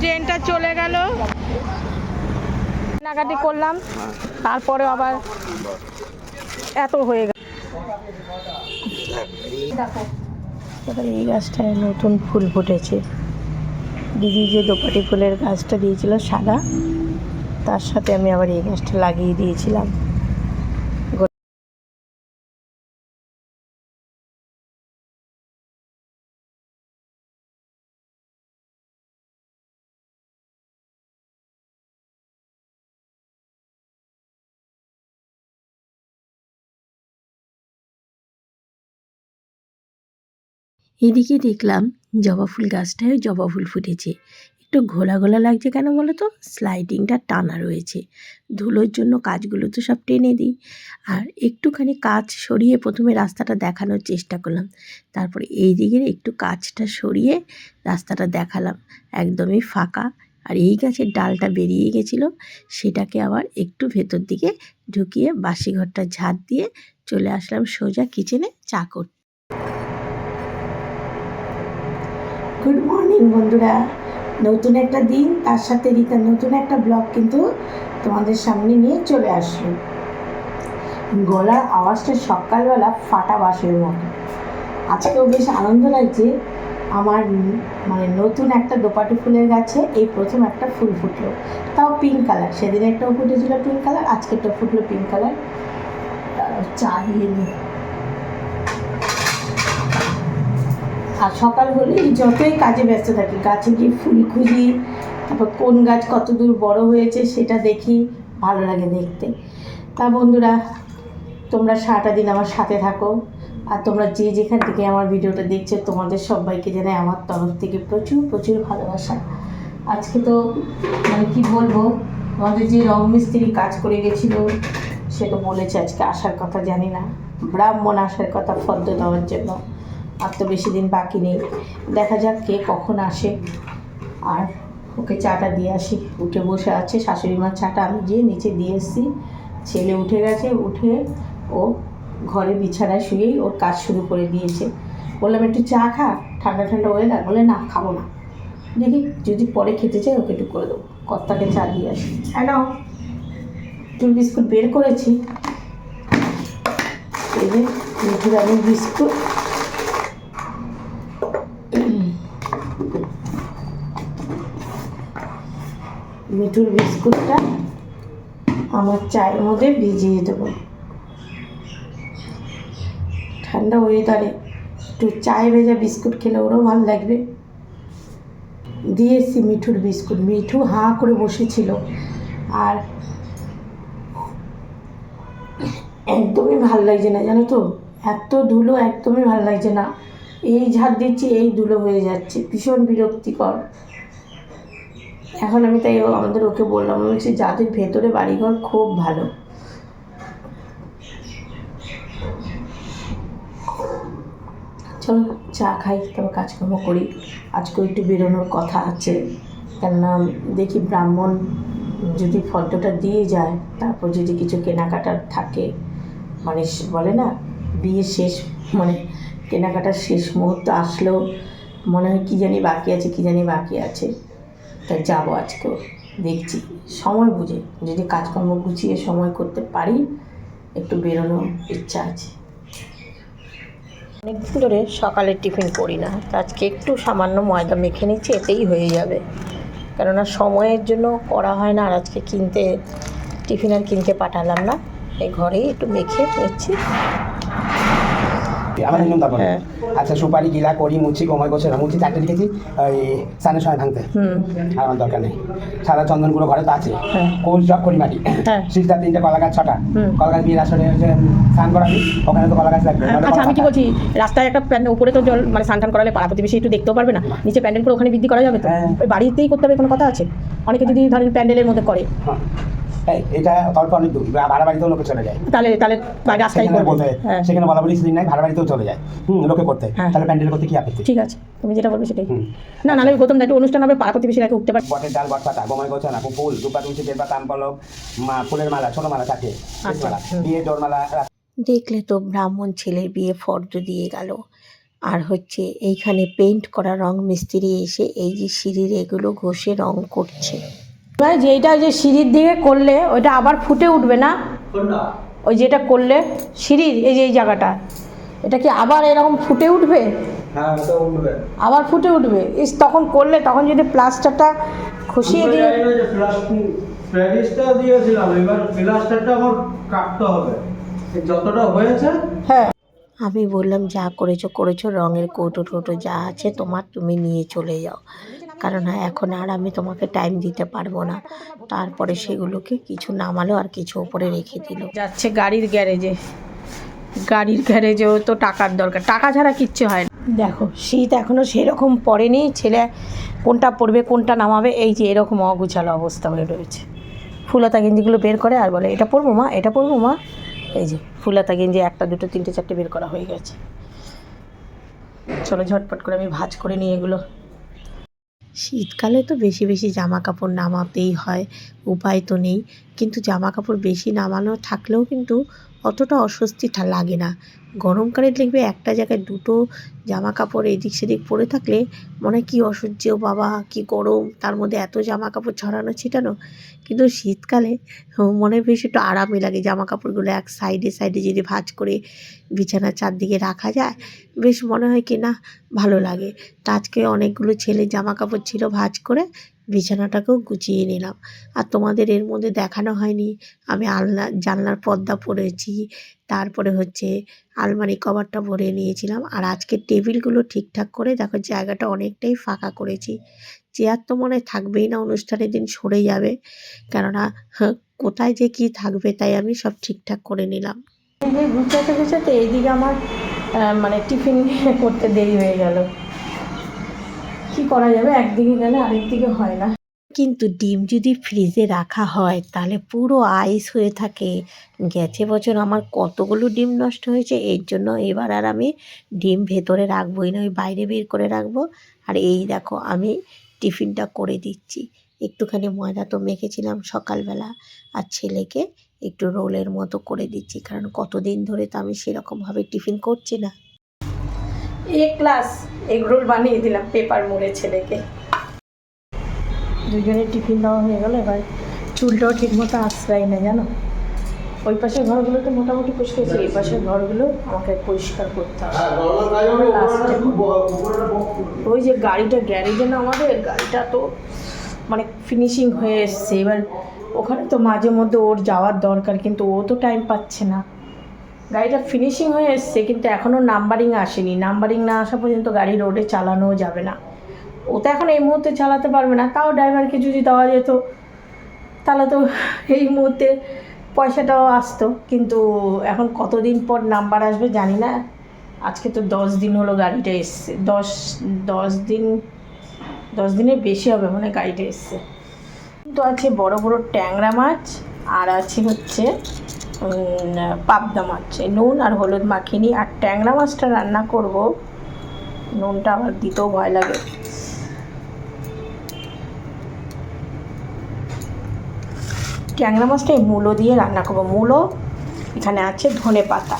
ট্রেনটা চলে গেল। কেনাকাটি করলাম, তারপরে আবার এত হয়ে গেল। এই গাছটায় নতুন ফুল ফুটেছে। দিদি যে দোপাটি ফুলের গাছটা দিয়েছিল সাদা, তার সাথে আমি আবার এই গাছটা লাগিয়ে দিয়েছিলাম। এদিকে দেখলাম জবা ফুল গাছটায় জবা ফুল ফুটেছে। একটু ঘোলা ঘোলা লাগছে কেন বলো তো স্লাইডিংটা টানা রয়েছে। ধুলোর জন্য কাজগুলো তো সব টেনে দিই। আর একটুখানি কাজ সরিয়ে প্রথমে রাস্তাটা দেখানোর চেষ্টা করলাম। তারপরে এই দিকের একটু কাজটা সরিয়ে রাস্তাটা দেখালাম। একদমই ফাঁকা। আর এই গাছের ডালটা বেরিয়ে গেছিল। সেটাকে আবার একটু ভেতর দিকে ঢুকিয়ে বাসি ঘরটা ঝাঁট দিয়ে চলে আসলাম সোজা কিচেনে চা করতে। গুড মর্নিং বন্ধুরা। নতুন একটা দিন, তার সাথে রিতা নতুন একটা ব্লগ কিন্তু তোমাদের সামনে নিয়ে চলে আসলো। গলার আওয়াজটা সকালবেলা ফাটা বাসের মতো। আজকেও বেশ আনন্দ লাগছে। আমার মানে নতুন একটা দোপাটি ফুলের গাছে এই প্রথম একটা ফুল ফুটলো। তাও পিঙ্ক কালার সেদিন একটাও ফুটেছিল পিঙ্ক কালার আজকে একটা ফুটলো পিঙ্ক কালার চা দিয়ে আর সকাল হলেই যতই কাজে ব্যস্ত থাকি, গাছে গিয়ে ফুল খুঁজি, তারপর কোন গাছ কত দূর বড় হয়েছে সেটা দেখি, ভালো লাগে দেখতে। তা বন্ধুরা, তোমরা সারাটা দিন আমার সাথে থাকো, আর তোমরা যে যেখান থেকে আমার ভিডিওটা দেখছ, তোমাদের সবাইকে জানাই আমার তরফ থেকে প্রচুর প্রচুর ভালোবাসা। আজকে তো মানে কি বলব, আমাদের যে রং মিস্ত্রি কাজ করে গেছিল, সে তো বলেছে আজকে আসার কথা জানি না, ব্রাহ্মণ আসার কথা ফদ্দ দেওয়ার জন্য। আর তো বেশি দিন বাকি নেই। দেখা যাক কে কখন আসে। আর ওকে চাটা দিয়ে আসি। উঠে বসে আছে শাশুড়ি মার চাটা আমি গিয়ে নিচে দিয়ে এসেছি, ছেলে উঠে গেছে, উঠে ও ঘরে বিছানায় শুয়েই ওর কাজ শুরু করে দিয়েছে। বললাম, একটু চা খা, ঠান্ডা ঠান্ডা ওয়েদার বলে, না, খাব না। দেখি, যদি পরে খেতে চাই, ওকে একটু করে দেবো। কর্তাকে চা দিয়ে আসি। হ্যাঁ চুল বিস্কুট বের করেছি? এই যে বিস্কুট। মিঠুর বিস্কুটটা আমার চায়ের মধ্যে ভিজিয়ে দেবো। ঠান্ডা ওয়েদারে একটু চায়ে ভেজা বিস্কুট খেলে ওরও ভালো লাগবে। দিয়েছি মিঠুর বিস্কুট। মিঠু হাঁ করে বসেছিল। আর একদমই ভালো লাগছে না, জানো তো? এত ধুলো একদমই ভালো লাগছে না। এই ঝাড় দিচ্ছি, এই ধুলো হয়ে যাচ্ছে। ভীষণ বিরক্তিকর। এখন আমি তাই আমাদের ওকে বললাম, আমি বলছি যাদের ভেতরে বাড়িঘর খুব ভালো। চলো, চা খাই তবে কাজকর্ম করি। আজকেও একটু বেরোনোর কথা আছে, কেননা দেখি ব্রাহ্মণ যদি ফর্দটা দিয়ে যায়, তারপর যদি কিছু কেনাকাটার থাকে মানে বলে না, বিয়ে শেষ মানে কেনাকাটার শেষ মুহূর্ত আসলেও মনে হয় কী জানি বাকি আছে, কী জানি বাকি আছে। তাই যাব আজকেও দেখছি। সময় বুঝে যদি কাজকর্ম গুছিয়ে সময় করতে পারি একটু বেরোনোর ইচ্ছা আছে। অনেকদিন ধরে সকালের টিফিন করি না তো আজকে একটু সামান্য ময়দা মেখে নিচ্ছি এতেই হয়ে যাবে। কেননা সময়ের জন্য করা হয় না আর আজকে কিনতে টিফিন আর কিনতে পাঠালাম না। এই ঘরেই একটু মেখে নিচ্ছি। হ্যাঁ। আচ্ছা সুপারি গিলা করি মুচি কোমর করছে না মুচি চারটে লিখেছি। ওই স্নানের সময় ভাঙতে। হুম। আর আমার দরকার নেই। সাদা চন্দন গুঁড়ো ঘরে তো আছে। হ্যাঁ। কোল সব করি মাটি। হ্যাঁ। সিস্টার তিনটে কলা গাছ ছটা। কলা গাছ আসলে হচ্ছে স্নান করাবি ওখানে তো কলা গাছ লাগবে আচ্ছা আমি কি বলছি রাস্তায় একটা প্যান্ডেল উপরে তো জল মানে স্নান টান করালে পাড়া প্রতিবেশী একটু দেখতেও পারবে না। নিচে প্যান্ডেল করে ওখানে বৃদ্ধি করা যাবে তো? হ্যাঁ। ওই বাড়িতেই করতে হবে কোনো কথা আছে? অনেকে যদি ধরেন প্যান্ডেলের মধ্যে করে। হ্যাঁ। এটা অনেক দূর। ভাড়া বাড়িতেও লোকে চলে যায়। তাহলে তাহলে রাস্তায় সেখানে বলতে হ্যাঁ। সেখানে বলা বলি সিলিং নাই ভাড়া বাড়িতেও চলে যায়। হুম লোকে করতে। হ্যাঁ। তাহলে প্যান্ডেল করতে কি আপত্তি? ঠিক আছে তুমি যেটা বলবে সেটাই। না নাহলে গৌতম অনুষ্ঠান হবে পাড়া কেউ উঠতে পারে। বটের ডাল বট পাতা ফুল দুপা তুলসী মা ফুলের মালা ছোট মালা চারটে আচ্ছা। বিয়ে মালা দেখলে তো ব্রাহ্মণ ছেলের বিয়ে ফর্দ দিয়ে গেল। আর হচ্ছে এইখানে পেইন্ট করা রং মিস্ত্রি এসে এই যে সিঁড়ির এগুলো ঘষে রং করছে। যেইটা যে সিঁড়ির দিকে করলে ওইটা আবার ফুটে উঠবে না? ওই যেটা করলে সিঁড়ির এই যে এই জায়গাটা এটা কি আবার এরকম ফুটে উঠবে? হ্যাঁ আবার ফুটে উঠবে? ইস তখন করলে তখন যদি প্লাস্টারটা খুশিয়ে দিয়ে প্যারিসটা দিয়েছিলাম এবার প্লাস্টারটা আমার কাটতে হবে। যতটা হয়েছে হ্যাঁ। আমি বললাম যা করেছ করেছ রঙের কৌটো টোটো যা আছে তোমার তুমি নিয়ে চলে যাও। কারণ হ্যাঁ এখন আর আমি তোমাকে টাইম দিতে পারব না। তারপরে সেগুলোকে কিছু নামালো আর কিছু ওপরে রেখে দিল। যাচ্ছে গাড়ির গ্যারেজে। গাড়ির গ্যারেজেও তো টাকার দরকার। টাকা ছাড়া কিচ্ছু হয় না। দেখো, শীত এখনও সেরকম পড়েনি। ছেলে কোনটা পড়বে, কোনটা নামাবে, এই যে এরকম অগুছালো অবস্থা হয়ে রয়েছে। ফুলতা গেঞ্জিগুলো বের করে আর বলে, এটা পরবো মা, এটা পরবো মা? এই যে ফুলাতা গেঞ্জি একটা, দুটো, তিনটে, চারটে বের করা হয়ে গেছে। চলো ঝটপট করে আমি ভাজ করে নিই এগুলো। শীতকালে তো বেশি বেশি জামা কাপড় নামাতেই হয়, উপায় তো নেই। কিন্তু জামা কাপড় বেশি নামানো থাকলেও কিন্তু অতটা অস্বস্তিটা লাগে না। গরমকালে দেখবে একটা জায়গায় দুটো জামা কাপড় এদিক সেদিক পরে থাকলে মনে কী অসহ্য, বাবা, কী গরম, তার মধ্যে এত জামা কাপড় ছড়ানো ছিটানো। কিন্তু শীতকালে মনে বেশ একটু আরামই লাগে জামা কাপড়গুলো এক সাইডে সাইডে যদি ভাঁজ করে বিছানার চারদিকে রাখা যায়, বেশ মনে হয় কি না ভালো লাগে। তা আজকে অনেকগুলো ছেলে জামা কাপড় ছিল ভাঁজ করে বিছানাটাকেও গুছিয়ে নিলাম। আর তোমাদের এর মধ্যে দেখানো হয়নি। আমি আলনা জানলার পর্দা পরেছি। তারপরে হচ্ছে আলমারি কভারটা ভরে নিয়েছিলাম। আর আজকে টেবিলগুলো ঠিকঠাক করে দেখো জায়গাটা অনেকটাই ফাঁকা করেছি। চেয়ার তো মনে থাকবেই না অনুষ্ঠানের দিন সরে যাবে। কেননা হ্যাঁ, কোথায় যে কি থাকবে তাই আমি সব ঠিকঠাক করে নিলাম। গুছাতে গুছাতে এইদিকে আমার মানে টিফিন করতে দেরি হয়ে গেল। কি করা যাবে? একদিকে গেলে আরেক দিকে হয় না। কিন্তু ডিম যদি ফ্রিজে রাখা হয় তাহলে পুরো আইস হয়ে থাকে। গেছে বছর আমার কতগুলো ডিম নষ্ট হয়েছে এর জন্য এবার আর আমি ডিম ভেতরে রাখবোই না ওই বাইরে বের করে রাখব। আর এই দেখো আমি টিফিনটা করে দিচ্ছি। একটুখানি ময়দা তো মেখেছিলাম সকালবেলা আর ছেলেকে একটু রোলের মতো করে দিচ্ছি কারণ কতদিন ধরে তো আমি সেরকমভাবে টিফিন করছি না। এ ক্লাস এগ রোল বানিয়ে দিলাম পেপার মুড়ে ছেলেকে। দুজনে টিফিন দেওয়া হয়ে গেল এবার চুলটাও ঠিকমতো আশ্রয় না জানো? ওই পাশের ঘরগুলো তো মোটামুটি পরিষ্কার ছিল এই পাশের ঘরগুলো আমাকে পরিষ্কার করতে হবে। ওই যে গাড়িটা গ্যারেজে না আমাদের গাড়িটা তো মানে ফিনিশিং হয়ে এসছে। এবার ওখানে তো মাঝে মধ্যে ওর যাওয়ার দরকার কিন্তু ও তো টাইম পাচ্ছে না। গাড়িটা ফিনিশিং হয়ে এসছে, কিন্তু এখনও নাম্বারিং আসেনি। নাম্বারিং না আসা পর্যন্ত গাড়ি রোডে চালানোও যাবে না। ও তো এখন এই মুহূর্তে চালাতে পারবে না, তাও ড্রাইভারকে যদি দেওয়া যেত, তাহলে তো এই মুহূর্তে পয়সাটাও আসতো। কিন্তু এখন কতদিন পর নাম্বার আসবে জানি না। আজকে তো দশ দিন হলো গাড়িটা এসছে। দশ দশ দিন, দশ দিনের বেশি হবে মানে গাড়িটা এসছে। তো আছে বড় বড় ট্যাংরা মাছ, আর আছে হচ্ছে পাবদা মাছ নুন আর হলুদ মাখিনি আর ট্যাংরা মাছটা রান্না করব। নুনটা আবার দিতেও ভয় লাগে। ট্যাংরা মাছটা এই মূলো দিয়ে রান্না করব। মূলো এখানে আছে ধনে পাতা।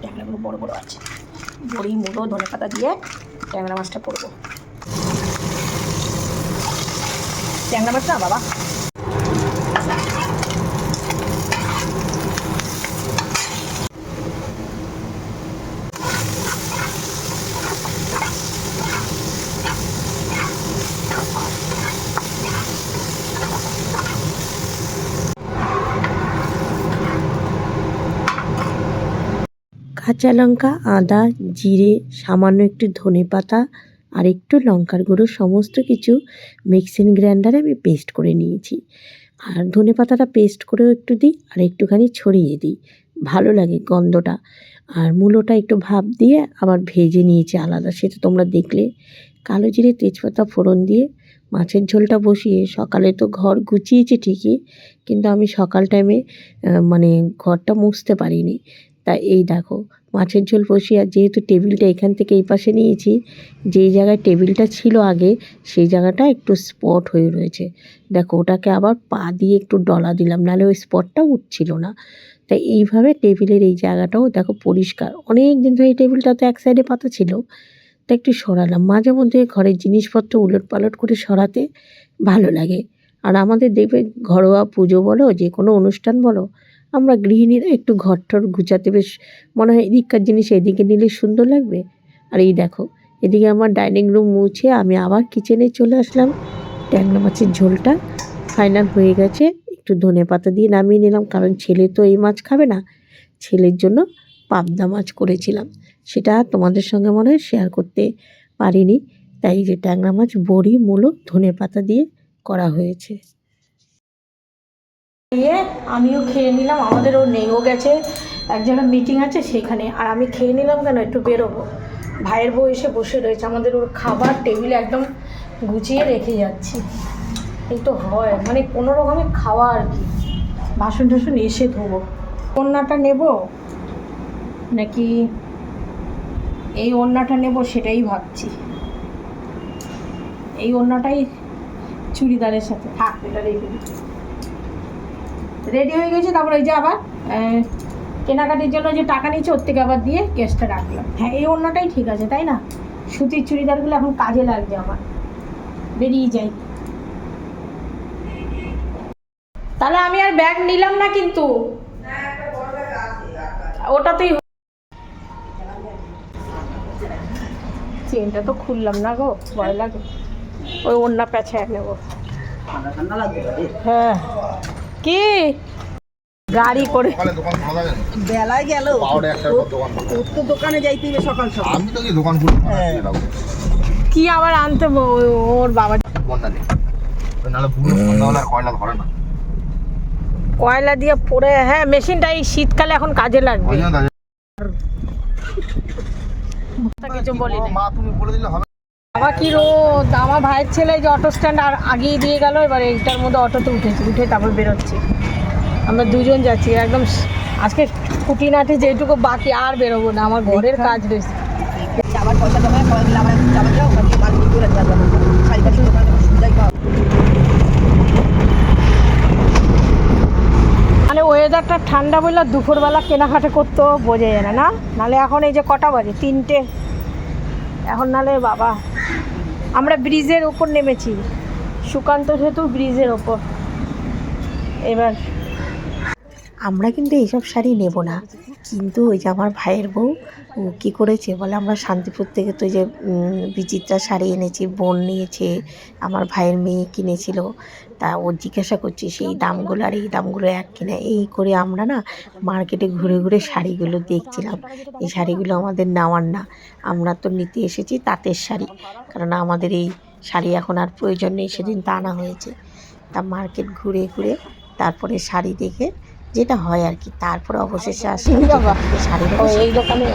ট্যাংরাগুলো বড় বড় আছে। বড়ি, মূলো, ধনে পাতা দিয়ে ট্যাংরা মাছটা করব। ট্যাংরা মাছ না বাবা কাঁচা লঙ্কা আদা জিরে সামান্য একটু ধনে পাতা আর একটু লঙ্কার গুঁড়ো সমস্ত কিছু মিক্সিং গ্রাইন্ডারে আমি পেস্ট করে নিয়েছি। আর ধনে পাতাটা পেস্ট করেও একটু দিই, আর একটুখানি ছড়িয়ে দিই। ভালো লাগে গন্ধটা। আর মূলোটা একটু ভাপ দিয়ে আবার ভেজে নিয়েছি আলাদা। সেটা তোমরা দেখলে। কালো জিরে তেজপাতা ফোড়ন দিয়ে মাছের ঝোলটা বসিয়ে সকালে তো ঘর গুছিয়েছি ঠিকই, কিন্তু আমি সকাল টাইমে মানে ঘরটা মুছতে পারিনি। তা এই দেখো মাছের ঝোল বসিয়ে, আর যেহেতু টেবিলটা এখান থেকে এই পাশে নিয়েছি, যেই জায়গায় টেবিলটা ছিল আগে, সেই জায়গাটা একটু স্পট হয়ে রয়েছে। দেখো, ওটাকে আবার পা দিয়ে একটু ডলা দিলাম, নাহলে ওই স্পটটা উঠছিল না। তাই এইভাবে টেবিলের এই জায়গাটাও দেখো পরিষ্কার। অনেক দিন ধরে এই টেবিলটা তো এক সাইডে পাতা ছিল। তা একটু সরালাম, মাঝে মধ্যে ঘরের জিনিসপত্র উলট পালট করে সরাতে ভালো লাগে। আর আমাদের দেখবে ঘরোয়া পুজো বলো, যে কোনো অনুষ্ঠান বলো আমরা গৃহিণীরা একটু ঘর টর গুছাতে বেশ মনে হয় এদিককার জিনিস এদিকে নিলে সুন্দর লাগবে। আর এই দেখো, এদিকে আমার ডাইনিং রুম মুছে আমি আবার কিচেনে চলে আসলাম। ট্যাংরা মাছের ঝোলটা ফাইনাল হয়ে গেছে। একটু ধনে পাতা দিয়ে নামিয়ে নিলাম, কারণ ছেলে তো এই মাছ খাবে না। ছেলের জন্য পাবদা মাছ করেছিলাম। সেটা তোমাদের সঙ্গে মনে হয় শেয়ার করতে পারিনি। তাই যে ট্যাংরা মাছ, বড়ি, মূলো, ধনে পাতা দিয়ে করা হয়েছে। দিয়ে আমিও খেয়ে নিলাম আমাদের ও নেই ও গেছে। এক জায়গায় মিটিং আছে সেখানে, আর আমি খেয়ে নিলাম কেন? একটু বেরোবো। ভাইয়ের বউ এসে বসে রয়েছে, আমাদের ওর খাবার টেবিলে একদম গুছিয়ে রেখে যাচ্ছি। এই তো হয় মানে কোনো রকমের খাওয়া আর কি। বাসন টাসন এসে ধোবো। ওড়নাটা নেব? নাকি এই ওড়নাটা নেব সেটাই ভাবছি। এই ওড়নাটাই চুড়িদারের সাথে। থাক, এটা রেখে দিই। রেডি হয়ে গেছে তারপর ওই যে আবার কেনাকাটির জন্য যে টাকা নিচ্ছে ওর থেকে আবার দিয়ে কেসটা রাখলাম। হ্যাঁ এই অন্যটাই ঠিক আছে তাই না? সুতির চুড়িদারগুলো এখন কাজে লাগছে আমার। বেরিয়ে যাই। তাহলে আমি আর ব্যাগ নিলাম না কিন্তু? ওটাতেই চেনটা তো খুললাম না গো ভয় লাগে। ওই অন্য প্যাঁচায় নেব। হ্যাঁ। কি? গাড়ি করে? বেলায় গেল। তোর তো দোকানে যাইতে হবে সকাল সকাল। আমি তো কি দোকান খুলে কি আবার আনতে ওর বাবা বন্যা নেই। নাহলে বুড়ো সন্ধ্যাবেলা কয়লা ধরে না। কয়লা দিয়ে পরে হ্যাঁ মেশিনটা এই শীতকালে এখন কাজে লাগবে। কিছু বলি মা তুমি বলে দিলে হবে। বাবা কি রোদ? আমার ভাইয়ের ছেলে যে অটো স্ট্যান্ড আর আগিয়ে দিয়ে গেল এবার এইটার মধ্যে অটোতে উঠেছি উঠে তারপর বেরোচ্ছি। আমরা দুজন যাচ্ছি একদম আজকে খুঁটিনাটি যেটুকু বাকি আর বেরোবো না আমার ঘরের কাজ রয়েছে। মানে ওয়েদারটা ঠান্ডা বললে দুপুরবেলা কেনাকাটা করতেও বোঝা যায় না না? নালে এখন এই যে কটা বাজে? তিনটে। এখন নালে বাবা আমরা ব্রিজের ওপর নেমেছি। সুকান্ত সেতু ব্রিজের ওপর। এবার আমরা কিন্তু এইসব শাড়ি নেব না। কিন্তু ওই যে আমার ভাইয়ের বউ কি করেছে বলে আমরা শান্তিপুর থেকে তো যে বিচিত্রা শাড়ি এনেছি, বোন নিয়েছে, আমার ভাইয়ের মেয়ে কিনেছিল। তা ও জিজ্ঞাসা করছে সেই দামগুলো আর এই দামগুলো এক কিনা এই করে আমরা না মার্কেটে ঘুরে ঘুরে শাড়িগুলো দেখছিলাম এই শাড়িগুলো আমাদের নেওয়ার না আমরা তো নিতে এসেছি তাঁতের শাড়ি কারণ আমাদের এই শাড়ি এখন আর প্রয়োজন নেই সেদিন তা আনা হয়েছে তা মার্কেট ঘুরে ঘুরে তারপরে শাড়ি দেখে যেটা হয় আর কি তারপরে অবশেষে আসে। শাড়ি ও এই দোকানে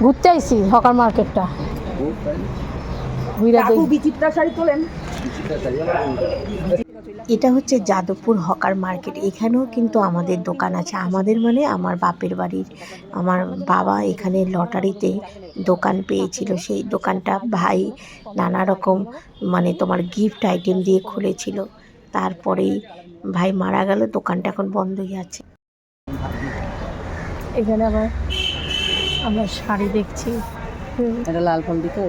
ঘুরতে আইসি হকার মার্কেটটা। বিচিত্রা শাড়ি তোলেন। এটা হচ্ছে যাদবপুর হকার মার্কেট। এখানেও কিন্তু আমাদের দোকান আছে। আমাদের মানে আমার বাপের বাড়ির আমার বাবা এখানে লটারিতে দোকান পেয়েছিল। সেই দোকানটা ভাই নানা রকম মানে তোমার গিফট আইটেম দিয়ে খুলেছিল। তারপরেই ভাই মারা গেল দোকানটা এখন বন্ধই আছে। এখানে আবার আমরা শাড়ি দেখছি। এটা লাল ফল দিতে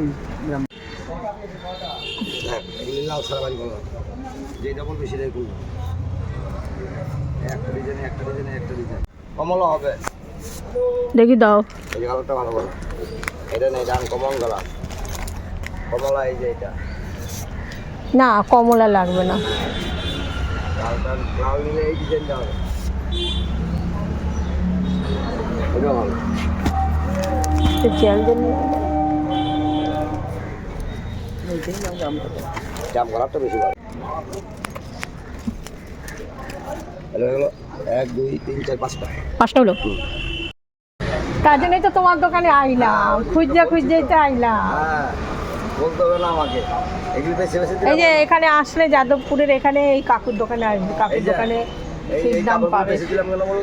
লাল সারা বাড়ি করো যেটা বলবে সেটাই করব একটা ডিজাইনে একটা ডিজাইনে একটা ডিজাইন কমলা হবে দেখি দাও। এই কালারটা ভালো বলো এটা নেই কমল কালার কমলা এই যে এটা না কমলা লাগবে না। লালটা লাল নিলে এই ডিজাইনটা হবে। এটা ভালো। তো জেল দিয়ে নিয়ে জাম কালারটা বেশি ভালো। হলো এক দুই তিন চার পাঁচটা পাঁচটা হলো? তার জন্যই তো তোমার দোকানে আইলাম খুঁজতে খুঁজতেই তো আইলাম। হ্যাঁ বলতে হবে না আমাকে। এই যে এখানে আসলে যাদবপুরের এখানে এই কাকুর দোকানে আসবে কাকুর দোকানে সেই দাম পাবে?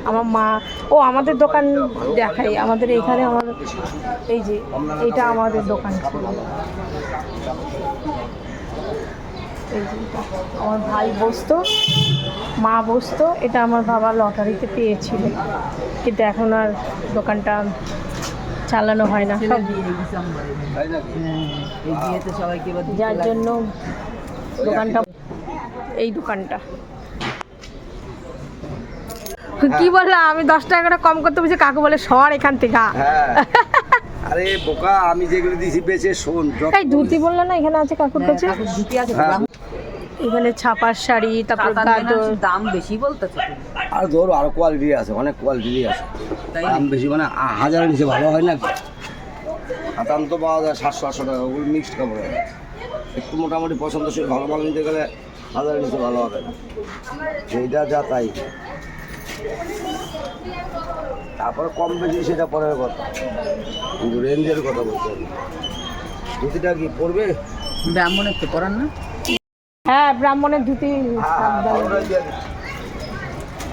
আমার মা ও আমাদের দোকান দেখাই আমাদের এখানে আমার এই যে এটা আমাদের দোকান ছিল। এই যে আমার ভাই বসতো মা বসতো এটা আমার বাবা লটারিতে পেয়েছিল। কিন্তু এখন আর দোকানটা চালানো হয় না সব যার জন্য দোকানটা এই দোকানটা। কি বললাম আমি দশ টাকা করে কম করতে বলছি কাকু বলে সর এখান থেকে। হ্যাঁ। আরে বোকা আমি যেগুলো দিছি বেচে শোন এই ধুতি বলল না এখানে আছে কাকুর কাছে? হ্যাঁ। দাম এখানে ছাপার শাড়ি তারপর দাম বেশি বলতেছে। আর ধরো আরও কোয়ালিটি আছে অনেক কোয়ালিটি আছে। তাই দাম বেশি মানে হাজারের নিচে ভালো হয় না হাতান তো পাওয়া যায় সাতশো আটশো টাকা ওগুলো মিক্সড কাপড় হয়। একটু মোটামুটি পছন্দ পছন্দসই ভালো মাল নিতে গেলে হাজারের নিচে ভালো হবে না। সেইটা যা তাই। তারপরে কম বেশি সেটা পরের কথা। কিন্তু রেঞ্জের কথা বলতে হবে ধুতিটা কি পড়বে ব্রাহ্মণের তো পরান না? হ্যাঁ ব্রাহ্মণের ধুতি হ্যাঁ, সাবধানে। ভালোটাই দিয়ে দিচ্ছি।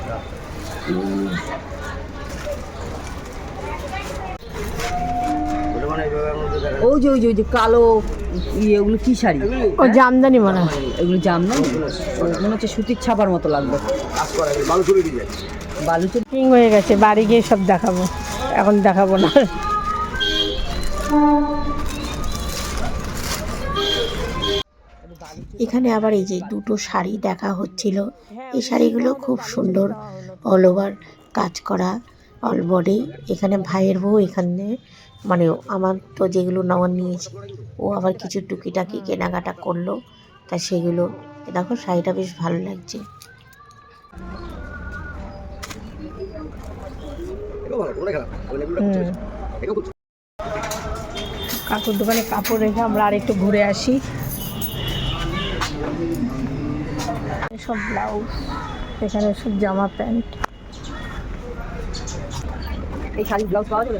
ওটা মানে এইভাবে এর মধ্যে দেখা ওই যে ওই যে ওই যে কালো ইয়ে ওগুলো কি শাড়ি? ও জামদানি মনে হয়। এগুলো জাম না মনে হচ্ছে সুতির ছাপার মতো লাগবে। বালুচে কিং হয়ে গেছে বাড়ি গিয়ে সব দেখাবো। এখন দেখাবো না। এখানে আবার এই যে দুটো শাড়ি দেখা হচ্ছিল। এই শাড়িগুলো খুব সুন্দর। অল ওভার কাজ করা অল বডি এখানে ভাইয়ের বউ, এখানে মানে আমার তো যেগুলো নেওয়ার নিয়েছি, ও আবার কিছু টুকিটাকি কেনাকাটা করল, তা সেগুলো, দেখো শাড়িটা বেশ ভালো লাগছে। কাকুর দোকানে কাপড় রেখে আমরা আর একটু ঘুরে আসি। সব ব্লাউজ। এখানে সব জামা প্যান্ট। এই শাড়ি ব্লাউজ পাওয়া যাবে?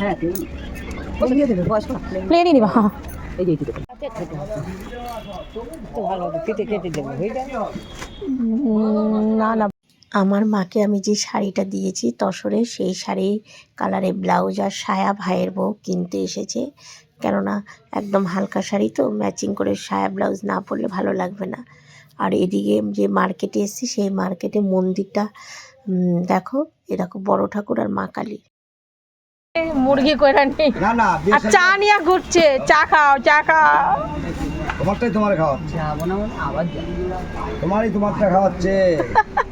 হ্যাঁ, বয়স্ক না? প্লেনই নিবা। এই যে না না। আমার মাকে আমি যে শাড়িটা দিয়েছি তসরে সেই শাড়ির কালারে ব্লাউজ আর সায়া ভাইয়ের বউ কিনতে এসেছে। কেননা একদম হালকা শাড়ি তো ম্যাচিং করে সায়া ব্লাউজ না পরলে ভালো লাগবে না। আর এদিকে যে মার্কেটে এসেছি সেই মার্কেটে মন্দিরটা উম, দেখো এরকম বড় ঠাকুর আর মা কালী। মুরগি কইরা নেই না না আর চা নিয়ে ঘুরছে। চা খাও চা খাও। তোমারটাই তোমার খাওয়াচ্ছে। যাব না আবার তোমারই তোমারটা খাওয়াচ্ছে।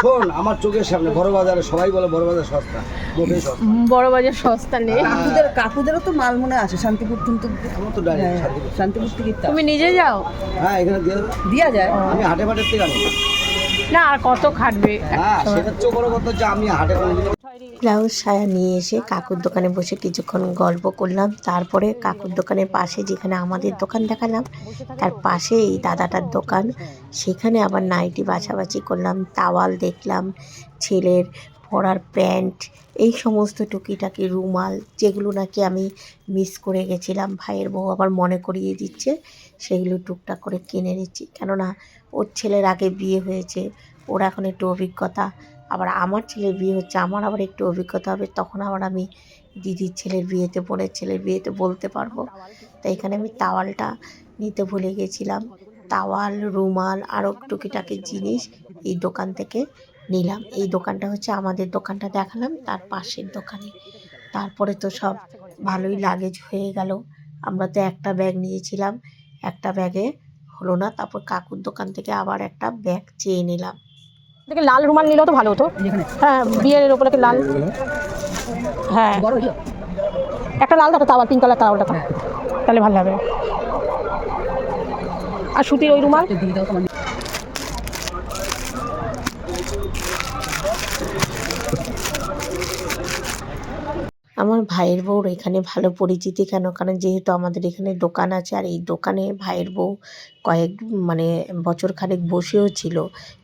শোন আমার চোখের সামনে বড় বাজারে সবাই বলে বড় বাজার সস্তা মোটেই সস্তা। বড় বাজার সস্তা নেই। কাকুদের কাকুদেরও তো মাল মনে আছে শান্তিপুর কিন্তু আমার তো ডাইরেক্ট শান্তিপুর। থেকে ইত্যাদি। তুমি নিজে যাও। হ্যাঁ এখানে দিয়ে। দিয়া যায়। আমি হাটে ফাটের থেকে আনি। না আর কত খাটবে? হ্যাঁ সেটা হচ্ছে বড় কথা যে আমি হাটে কোনোদিন ব্লাউজ, সায়া নিয়ে এসে কাকুর দোকানে বসে কিছুক্ষণ গল্প করলাম। তারপরে কাকুর দোকানের পাশে যেখানে আমাদের দোকান দেখালাম, তার পাশে এই দাদাটার দোকান। সেখানে আবার নাইটি বাছাবাছি করলাম, তাওয়াল দেখলাম, ছেলের পরার প্যান্ট, এই সমস্ত টুকিটাকি রুমাল, যেগুলো নাকি আমি মিস করে গেছিলাম। ভাইয়ের বউ আবার মনে করিয়ে দিচ্ছে, সেগুলো টুকটাক করে কিনে নিচ্ছি। কেননা ওর ছেলের আগে বিয়ে হয়েছে, ওর এখন একটু অভিজ্ঞতা। আবার আমার ছেলের বিয়ে হচ্ছে, আমার আবার একটু অভিজ্ঞতা হবে, তখন আবার আমি দিদির ছেলের বিয়েতে, বোনের ছেলের বিয়েতে বলতে পারব। তাই এখানে আমি তাওয়ালটা নিতে ভুলে গেছিলাম। তাওয়াল, রুমাল আরও টুকিটাকি জিনিস এই দোকান থেকে নিলাম। এই দোকানটা হচ্ছে আমাদের দোকানটা দেখালাম, তার পাশের দোকানে। তারপরে তো সব ভালোই লাগেজ হয়ে গেল। আমরা তো একটা ব্যাগ নিয়েছিলাম, একটা ব্যাগে হলো না, তারপর কাকুর দোকান থেকে আবার একটা ব্যাগ চেয়ে নিলাম। থেকে লাল রুমাল নিলেও তো ভালো হতো। হ্যাঁ বিয়ের উপলক্ষে লাল। হ্যাঁ। একটা লাল দেখো তাওয়াল পিঙ্ক কালার তাওয়ালটা দেখো তাহলে ভালো হবে। আর সুতির ওই রুমাল দিয়ে দাও তোমার আমার ভাইয়ের বউর এখানে ভালো পরিচিতি কেন? কারণ যেহেতু আমাদের এখানে দোকান আছে, আর এই দোকানে ভাইয়ের বউ কয়েক মানে বছর খানেক বসেও ছিল।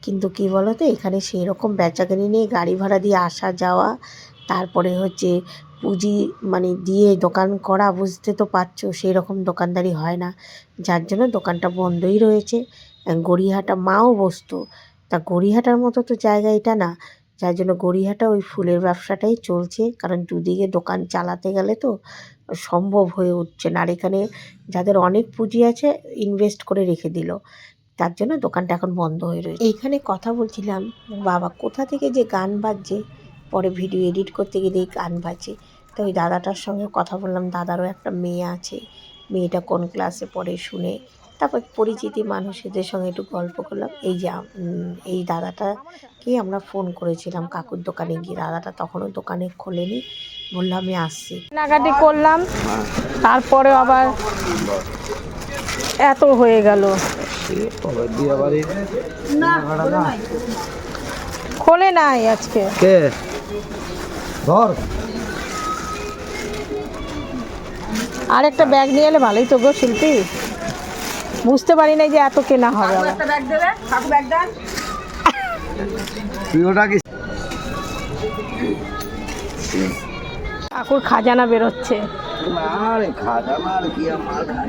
কিন্তু কি বলতো, এখানে সেই রকম বেচাকেনি নেই, গাড়ি ভাড়া দিয়ে আসা যাওয়া, তারপরে হচ্ছে পুঁজি মানে দিয়ে দোকান করা বুঝতে তো পারছ সেই রকম দোকানদারি হয় না। যার জন্য দোকানটা বন্ধই রয়েছে। গড়িয়াহাটা মাও বসতো। তা গড়িয়াহাটার মতো তো জায়গা এটা না। যার জন্য গড়িয়াহাটা ওই ফুলের ব্যবসাটাই চলছে। কারণ দুদিকে দোকান চালাতে গেলে তো সম্ভব হয়ে উঠছে না। আর এখানে যাদের অনেক পুঁজি আছে ইনভেস্ট করে রেখে দিল। তার জন্য দোকানটা এখন বন্ধ হয়ে রয়েছে। এইখানে কথা বলছিলাম, বাবা কোথা থেকে যে গান বাজছে? পরে ভিডিও এডিট করতে গেলে গান বাজে তো ওই দাদাটার সঙ্গে কথা বললাম, দাদারও একটা মেয়ে আছে। মেয়েটা কোন ক্লাসে পড়ে শুনে। তারপর পরিচিতি মানুষদের সঙ্গে একটু গল্প করলাম। এই যে এই দাদাটাকেই আমরা ফোন করেছিলাম কাকুর দোকানে গিয়ে। দাদাটা তখনও দোকানে খোলেনি। বলল আমি আসছি। কেনাকাটি করলাম। তারপরে আবার এত হয়ে গেল। খোলে নাই আজকে। কে? ধর। আর একটা ব্যাগ নিয়ে এলে ভালোই তো গো শিল্পী। বুঝতে পারি নাই যে এত কেনা হবে কাকুর খাজানা বেরোচ্ছে। আরে খাজা মার কি আমার খাই।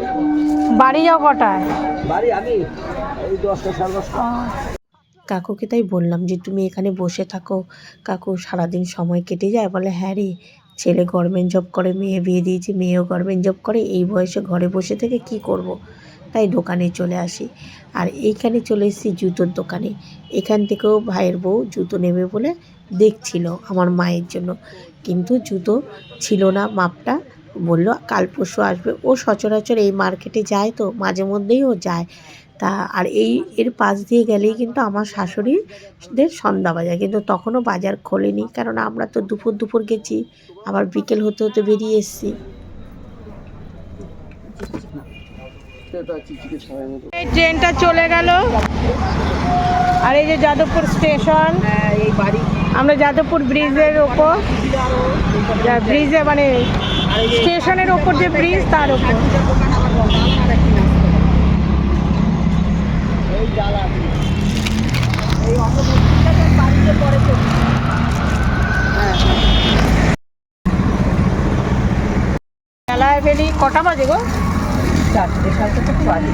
বাড়ি যাও কটায়? বাড়ি আমি কাকুকে তাই বললাম যে তুমি এখানে বসে থাকো। কাকু সারাদিন সময় কেটে যায়। বলে হ্যাঁ রে ছেলে গভর্নমেন্ট জব করে মেয়ে বিয়ে দিয়েছি মেয়েও গভর্নমেন্ট জব করে। এই বয়সে ঘরে বসে থেকে কি করব। তাই দোকানে চলে আসি। আর এইখানে চলে এসেছি জুতোর দোকানে। এখান থেকেও ভাইয়ের বউ জুতো নেবে বলে দেখছিল আমার মায়ের জন্য। কিন্তু জুতো ছিল না, মাপটা বলল, কাল পরশু আসবে। ও সচরাচর এই মার্কেটে যায় তো, মাঝে মধ্যেই ও যায়। তা আর এই, এর পাশ দিয়ে গেলেই কিন্তু আমার শাশুড়িদের সন্ধ্যা বাজার। কিন্তু তখনও বাজার খোলেনি। কারণ আমরা তো দুপুর দুপুর গেছি, আবার বিকেল হতে হতে বেরিয়ে এসেছি। এই ট্রেনটা চলে গেল। আর এই যে যাদবপুর স্টেশন হ্যাঁ আমরা যাদবপুর ব্রিজের ওপর। ব্রিজে মানে স্টেশনের ওপর যে ব্রিজ তার ওপর। মেলায় বেরি কটা বাজে গো? চারটে সাড়ে চারটে বাড়ি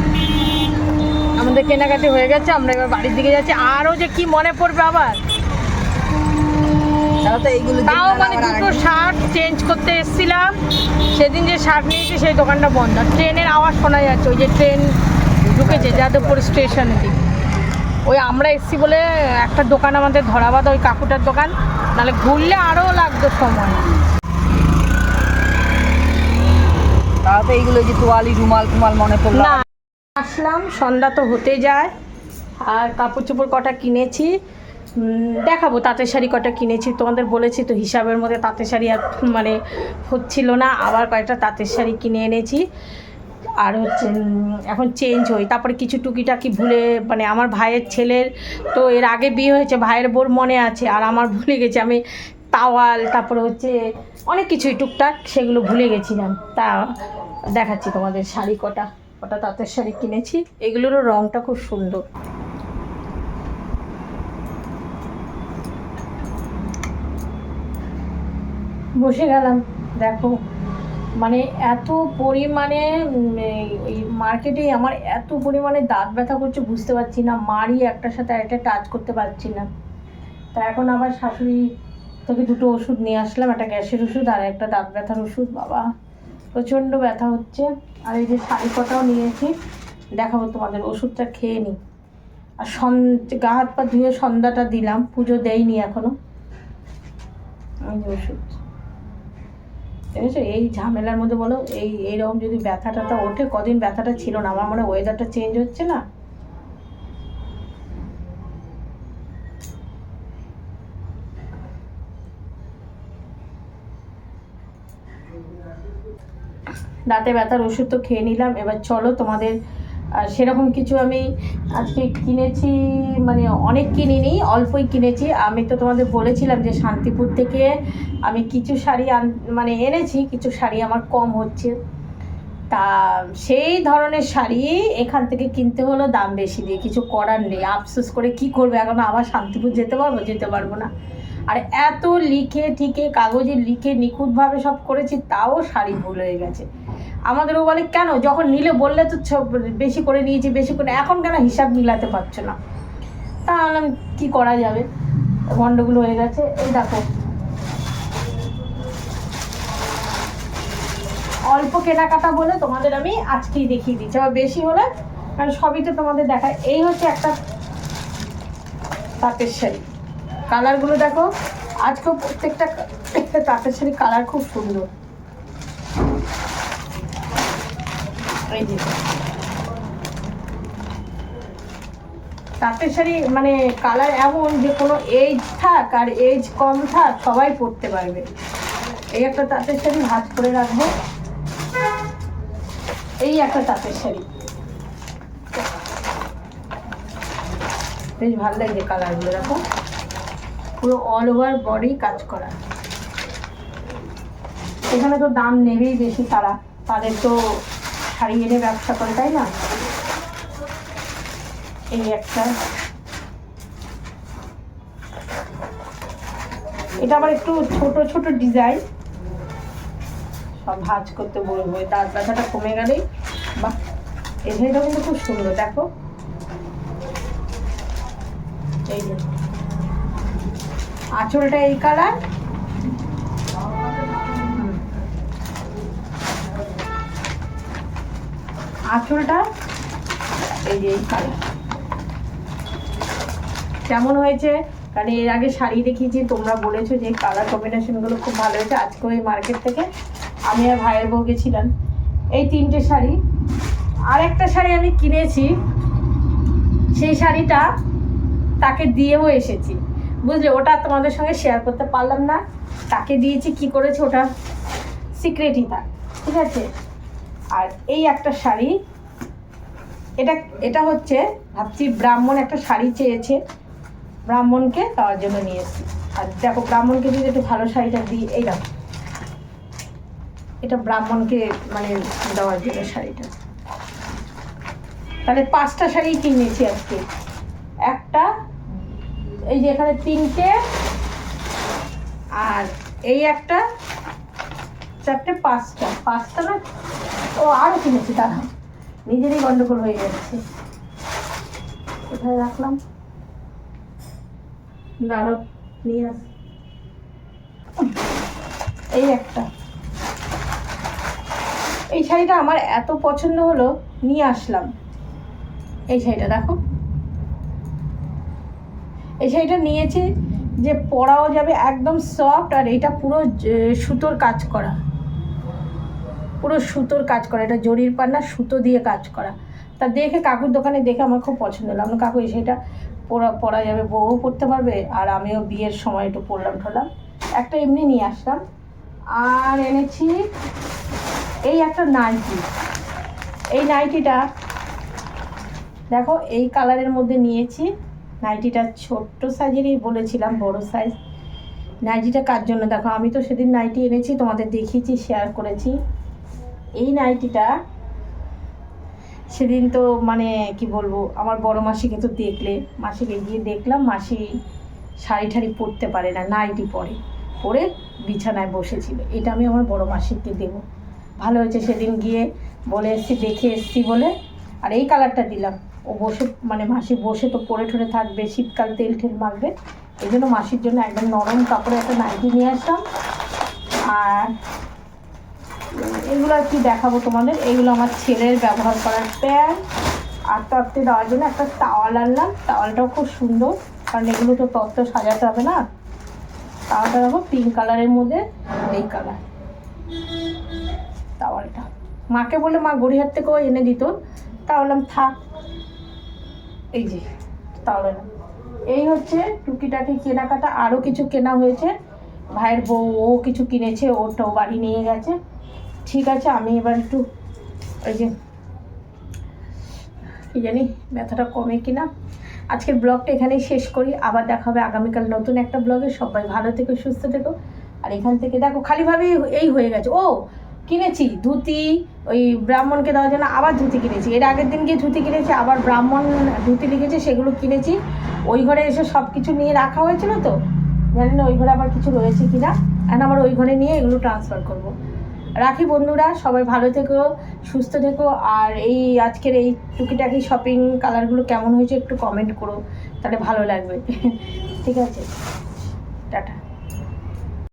আমাদের কেনাকাটি হয়ে গেছে আমরা এবার বাড়ির দিকে যাচ্ছি। আরও যে কি মনে পড়বে আবার? তাও মানে দুটো শার্ট চেঞ্জ করতে এসেছিলাম। সেদিন যে শার্ট নিয়েছি সেই দোকানটা বন্ধ। ট্রেনের আওয়াজ শোনা যাচ্ছে ওই যে ট্রেন ঢুকেছে যাদবপুর স্টেশনের দিকে। ওই আমরা এসছি বলে একটা দোকান আমাদের ধরা বাঁধা ওই কাকুটার দোকান। নাহলে ঘুরলে আরও লাগতো সময়। তাহলে তো এইগুলো যে তোয়ালি, রুমাল টুমাল মনে পড়ল। না, আসলাম, সন্ধ্যা তো হতে যায়। আর কাপড় চোপড় কটা কিনেছি। দেখাবো, তাঁতের শাড়ি কটা কিনেছি। তোমাদের বলেছি তো, হিসাবের মধ্যে তাঁতের শাড়ি আর মানে হচ্ছিল না। আবার কয়েকটা তাঁতের শাড়ি কিনে এনেছি। আর হচ্ছে এখন চেঞ্জ হই। তারপরে কিছু টুকিটাকি ভুলে মানে আমার ভাইয়ের ছেলের তো এর আগে বিয়ে হয়েছে, ভাইয়ের বোর মনে আছে। আর আমার ভুলে গেছে, আমি তাওয়াল, তারপরে হচ্ছে, অনেক কিছুই টুকটাক, সেগুলো ভুলে গেছিলাম। তা দেখাচ্ছি তোমাদের শাড়ি কটা। কটা তাঁতের শাড়ি কিনেছি। এগুলোরও রঙটা খুব সুন্দর। বসে গেলাম, দেখো। মানে এত পরিমাণে ওই মার্কেটে আমার এত পরিমাণে দাঁত ব্যথা করছে, বুঝতে পারছি না। মারি একটার সাথে একটা টাচ করতে পারছি না। তা এখন আবার শাশুড়ি থেকে দুটো ওষুধ নিয়ে আসলাম, একটা গ্যাসের ওষুধ আর একটা দাঁত ব্যথার ওষুধ, বাবা। প্রচণ্ড ব্যথা হচ্ছে। আর এই যে শাড়ি কটাও নিয়েছি, দেখাবো তোমাদের, ওষুধটা খেয়ে নিই আর সন গা হাত পা ধুয়ে সন্ধ্যাটা দিলাম, পুজো দেয়নি এখনও ওষুধ। দেখেছ? এই ঝামেলার মধ্যে বলো, এই, এইরকম যদি ব্যথাটা ওঠে, কদিন ব্যথাটা ছিল না, আমার মনে ওয়েদারটা চেঞ্জ হচ্ছে না? দাঁতে ব্যথার ওষুধ তো খেয়ে নিলাম, এবার চলো তোমাদের সেরকম কিছু আমি আজকে কিনেছি মানে অনেক কিনিনি, অল্পই কিনেছি। আমি তো তোমাদের বলেছিলাম যে শান্তিপুর থেকে আমি কিছু শাড়ি আন মানে এনেছি, কিছু শাড়ি আমার কম হচ্ছে। তা সেই ধরনের শাড়ি এখান থেকে কিনতে হলো, দাম বেশি দিয়ে কিছু করার নেই। আফসোস করে কি করবে? এখন আবার শান্তিপুর যেতে পারব যেতে পারব না। আর এত লিখে ঠিকে কাগজে লিখে নিখুঁতভাবে সব করেছি, তাও শাড়ি ভুল হয়ে গেছে। আমাদেরও বলে, কেন? যখন নিলে বললে তো বেশি করে নিয়েছি, বেশি করে এখন কেন হিসাব মিলাতে পারছ না? তা বললাম কী করা যাবে? গন্ডগুলো হয়ে গেছে। এই দেখো। অল্প কেনাকাটা বলে তোমাদের আমি আজকেই দেখিয়ে দিচ্ছি। আবার বেশি হলে কারণ সবই তো তোমাদের দেখায়। এই হচ্ছে একটা তাঁতের শাড়ি। কালারগুলো দেখো। আজকেও প্রত্যেকটা তাঁতের শাড়ি কালার খুব সুন্দর। এই তাঁতের শাড়ি মানে কালার এমন যে কোনো এজ থাক আর এজ কম থাক, সবাই পরতে পারবে। এই একটা তাঁতের শাড়ি ভাজ করে রাখব। এই একটা তাঁতের শাড়ি বেশ ভালো লাগছে কালারগুলো দেখো। পুরো অল ওভার বডি কাজ করা। এখানে তো দাম নেবেই বেশি, তারা, তাদের তো শাড়ি এনে ব্যবসা করে, তাই না? এই একটা। এটা আবার একটু ছোট ছোট ডিজাইন। সব ভাজ করতে বলব। দাঁত ব্যথাটা কমে গেলেই বাহ এই কিন্তু খুব সুন্দর, দেখো। এই আঁচলটা এই কালার আঁচলটা, এই যে এই কালার কেমন হয়েছে? কারণ এর আগে শাড়ি দেখিয়েছি, তোমরা বলেছ যে কালার কম্বিনেশনগুলো খুব ভালো হয়েছে। আজকে ওই মার্কেট থেকে আমি আর ভাইয়ের বউ গেছিলাম। এই তিনটে শাড়ি। আর একটা শাড়ি আমি কিনেছি, সেই শাড়িটা তাকে দিয়েও এসেছি। বুঝলে? ওটা তোমাদের সঙ্গে শেয়ার করতে পারলাম না। তাকে দিয়েছি, কি করেছে ওটা? সিক্রেটই থাক ঠিক আছে? আর এই একটা শাড়ি, এটা এটা হচ্ছে ভাবছি ব্রাহ্মণ একটা শাড়ি চেয়েছে, ব্রাহ্মণকে দেওয়ার জন্য নিয়ে এসেছি। আর দেখো, ব্রাহ্মণকে যদি একটু ভালো শাড়িটা দিই, এই দেখো, এটা ব্রাহ্মণকে মানে দেওয়ার জন্য শাড়িটা। তাহলে পাঁচটা শাড়ি কিনেছি আজকে। একটা, এই যে এখানে তিনটে, আর এই একটা, চারটে, পাঁচটা। পাঁচটা না ও আরও কিনেছি তারা নিজেরই গন্ডগোল হয়ে যাচ্ছে কোথায় রাখলাম? দাঁড়ো নিয়ে আস। এই একটা। এই শাড়িটা আমার এত পছন্দ হলো, নিয়ে আসলাম। এই শাড়িটা দেখো। এই শাড়িটা নিয়েছি যে পরাও যাবে একদম সফট আর এটা পুরো সুতোর কাজ করা। পুরো সুতোর কাজ করা, এটা জরির পান্না সুতো দিয়ে কাজ করা। তা দেখে কাকুর দোকানে দেখে আমার খুব পছন্দ হলো। আমরা কাকু শাড়িটা পরা পরা যাবে, বউও পরতে পারবে। আর আমিও বিয়ের সময় একটু পরলাম, ঠরলাম। একটা এমনি নিয়ে আসলাম। আর এনেছি এই একটা নাইটি। এই নাইটিটা, দেখো, এই কালারের মধ্যে নিয়েছি। নাইটিটা ছোট্ট সাইজেরই বলেছিলাম, বড় সাইজ। নাইটিটা কার জন্য? দেখো, আমি তো সেদিন নাইটি এনেছি, তোমাদের দেখিয়েছি শেয়ার করেছি। এই নাইটিটা সেদিন তো মানে কি বলব, আমার বড় মাসিকে তো দেখলে, মাসিকে গিয়ে দেখলাম, মাসি শাড়ি ঠাড়ি পরতে পারে না, নাইটি পরে। পরে বিছানায় বসেছিল। এটা আমি আমার বড় মাসিকে দেবো। ভালো হয়েছে সেদিন গিয়ে বলে এসছি, দেখে এসছি বলে, আর এই কালারটা দিলাম। ও বসে মানে মাসি বসে তো পরে ঠরে থাকবে, শীতকাল তেল ঠেল মাখবে। এই জন্য মাসির জন্য একদম নরম কাপড়ে একটা নাইটি নিয়ে আসলাম। আর এগুলো আর কি দেখাবো তোমাদের। এগুলো আমার ছেলের ব্যবহার করার প্যান্ট। আর তত্ত্বে দেওয়ার জন্য একটা টাওয়াল আনলাম। টাওয়ালটাও খুব সুন্দর। কারণ এগুলো তো তত্ত্ব সাজাতে হবে না। টাওয়ালটা দেখো পিঙ্ক কালারের মধ্যে এই কালার টাওয়ালটা। মাকে বলে মা গড়িহাট থেকেও এনে দিত। তা বললাম, থাক। এই যে তাহলে এই হচ্ছে টুকিটাকি কেনাকাটা। আরও কিছু কেনা হয়েছে। ভাইয়ের বউ, ও কিছু কিনেছে। ওটাও বাড়ি নিয়ে গেছে। ঠিক আছে, আমি এবার একটু ওই যে কি জানি, ব্যথাটা কমে কিনা। আজকের ব্লগটা এখানেই শেষ করি। আবার দেখা হবে আগামীকাল নতুন একটা ব্লগে। সবাই ভালো থেকো, সুস্থ থেকো। আর এখান থেকে দেখো খালিভাবেই এই হয়ে গেছে। ও, কিনেছি ধুতি, ওই ব্রাহ্মণকে দেওয়ার জন্য আবার ধুতি কিনেছি। এর আগের দিন গিয়ে ধুতি কিনেছি, আবার ব্রাহ্মণ ধুতি লিখেছে, সেগুলো কিনেছি। ওই ঘরে এসে সব কিছু নিয়ে রাখা হয়েছিল তো। জানি না ওই ঘরে আবার কিছু রয়েছে কিনা। এখন আবার ওই ঘরে নিয়ে এগুলো ট্রান্সফার করব। রাখি বন্ধুরা, সবাই ভালো থেকো, সুস্থ থেকো। আর এই আজকের এই টুকিটাকি শপিং কালারগুলো কেমন হয়েছে একটু কমেন্ট করো, তাহলে ভালো লাগবে। ঠিক আছে। টাটা।